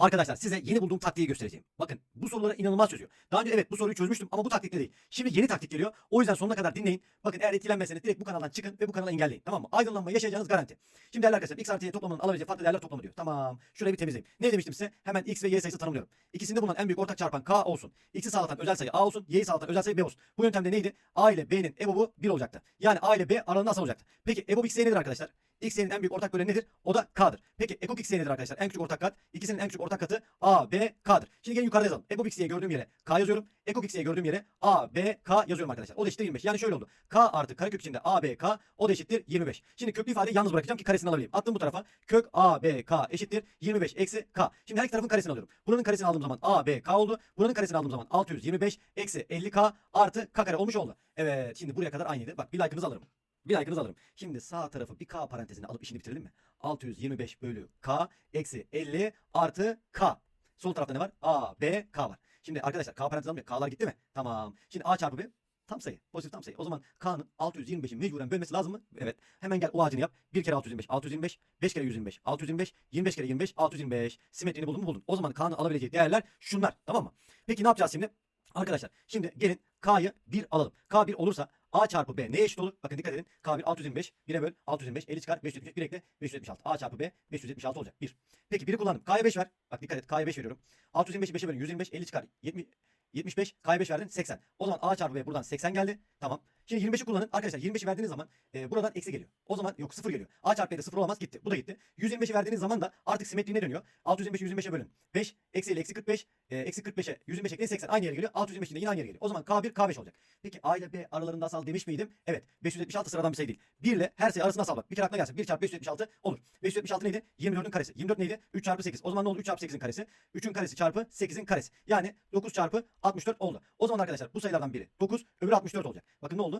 Arkadaşlar size yeni bulduğum taktiği göstereceğim. Bakın bu soruları inanılmaz çözüyor. Daha önce evet bu soruyu çözmüştüm ama bu taktikle değil. Şimdi yeni taktik geliyor. O yüzden sonuna kadar dinleyin. Bakın eğer etkilenmezseniz direkt bu kanaldan çıkın ve bu kanalı engelleyin. Tamam mı? Aydınlanma yaşayacağınız garanti. Şimdi değerli arkadaşlar x artı y toplamının alabileceği farklı değerler toplamı diyor. Tamam. Şurayı bir temizleyeyim. Ne demiştim size? Hemen x ve y sayısı tanımlıyorum. İkisinde bulunan en büyük ortak çarpan k olsun. X'i sağlatan özel sayı a olsun. Y'yi sağlatan özel sayı b olsun. Bu yöntemde neydi? A ile b'nin ebobu 1 olacaktı. Yani a ile b aralığında asal olacaktı. Peki ebob x'e nedir arkadaşlar? X'in en büyük ortak böleni nedir? O da K'dır. Peki ekok X'e nedir arkadaşlar? En küçük ortak kat. İkisinin en küçük ortak katı A, B, K'dır. Şimdi gelin yukarıda yazalım. Ekok X'e gördüğüm yere K yazıyorum. Ekok X'e gördüğüm yere A, B, K yazıyorum arkadaşlar. O da eşittir 25. Yani şöyle oldu. K artı karekök içinde A, B, K o da eşittir 25. Şimdi köklü ifadeyi yalnız bırakacağım ki karesini alabileyim. Attım bu tarafa. Kök A, B, K eşittir 25 eksi K. Şimdi her iki tarafın karesini alıyorum. Buranın karesini aldığım zaman A, B, K oldu. Buranın karesini aldığım zaman 625 eksi 50K artı K kare olmuş oldu. Evet şimdi buraya kadar aynıydı. Bak bir like'ınızı alırım. Bir like'ınızı alırım. Şimdi sağ tarafı bir K parantezine alıp işini bitirelim mi? 625 bölü K eksi 50 artı K. Sol tarafta ne var? A, B, K var. Şimdi arkadaşlar K parantez almıyor. K'lar gitti mi? Tamam. Şimdi A çarpı B tam sayı. Pozitif tam sayı. O zaman K'nın 625'i mecburen bölmesi lazım mı? Evet. Hemen gel o ağacını yap. 1 kere 625, 625, 5 kere 125, 625, 25 kere 25, 625. Simetrini buldun mu buldun. O zaman K'nın alabileceği değerler şunlar. Tamam mı? Peki ne yapacağız şimdi? Arkadaşlar şimdi gelin K'yı 1 alalım. K 1 olursa A çarpı B neye eşit olur? Bakın dikkat edin. K1 625. 1'e böl. 625. 50 çıkar. 575. 1 ekle. 576. A çarpı B 576 olacak. 1. Peki 1'i kullandım. K'ya 5 ver. Bak dikkat et. K'ya 5 veriyorum. 625'i 5'e bölün. 125. 50 çıkar. 70. 75. K'ya 5 verdin. 80. O zaman A çarpı B buradan 80 geldi. Tamam. Şimdi 25'i kullanın. Arkadaşlar 25'i verdiğiniz zaman e, buradan eksi geliyor. O zaman yok 0 geliyor. A çarpı B'de 0 olamaz gitti. Bu da gitti. 125'i verdiğiniz zaman da artık simetriğine dönüyor. 625'i 125'e bölün. 5. Eksi ile eksi 45. E, eksi 45'e 125 ekleyin 80. Aynı yere geliyor. 625'in de yine aynı yere geliyor. O zaman K1 K5 olacak. Peki A ile B aralarında asal demiş miydim? Evet. 576 sıradan bir sayı değil. 1 ile her sayı arasında asal bak. Bir kere aklına gelsin. 1 çarpı 576 olur. 576 neydi? 24'ün karesi. 24 neydi? 3 çarpı 8. O zaman ne oldu? 3 çarpı 8'in karesi. 3'ün karesi çarpı 8'in karesi. Yani 9 çarpı 64 oldu. O zaman arkadaşlar bu sayılardan biri 9, öbürü 64 olacak. Bakın ne oldu?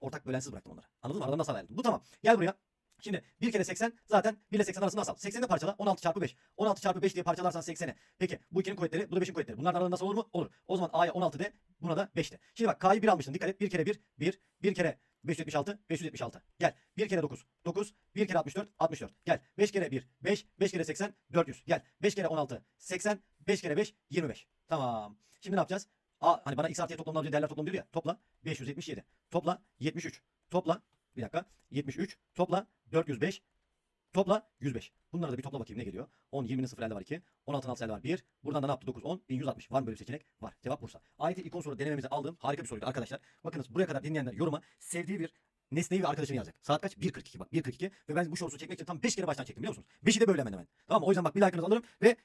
Ortak bölensiz bıraktım onları. Anladın mı? Aradan nasıl ayırdım? Bu tamam. Gel buraya. Şimdi 1 kere 80 zaten 1 ile 80 arasında asal. 80'i de parçala 16 çarpı 5. 16 çarpı 5 diye parçalarsan 80'i. Peki bu 2'nin kuvvetleri bu da 5'in kuvvetleri. Bunlar arasında nasıl olur mu? Olur. O zaman A'ya 16 de buna da 5 de. Şimdi bak K'yı 1 almışsın. Dikkat et. 1 kere 1 1. 1 kere 576 576. Gel. 1 kere 9 9. 1 kere 64 64. Gel. 5 kere 1 5. 5 kere 80 400. Gel. 5 kere 16 80. 5 kere 5 25. Tamam. Şimdi ne yapacağız? A, hani bana x artı y toplamını alabileceği değerler toplamı diyor ya. Topla 577. Topla 73. Topla bir dakika 73. Topla 405. Topla 105. Bunları da bir topla bakayım ne geliyor? 10, 20'nin 0 elde var 2. 16'nın 6 elde var 1. Buradan da ne yaptı? 9, 10, 1160. Var mı böyle bir seçenek? Var. Cevap Bursa. Ayet ilk 10 soru denememize aldığım harika bir soruydu arkadaşlar. Bakınız buraya kadar dinleyenler yoruma sevdiği bir nesneyi ve arkadaşını yazacak. Saat kaç? 1.42 bak 1.42 ve ben bu sorusu çekmek için tam 5 kere baştan çektim biliyor musunuz? 5'i de böyle hemen hemen. Tamam mı? O yüzden bak bir like'ınızı alırım ve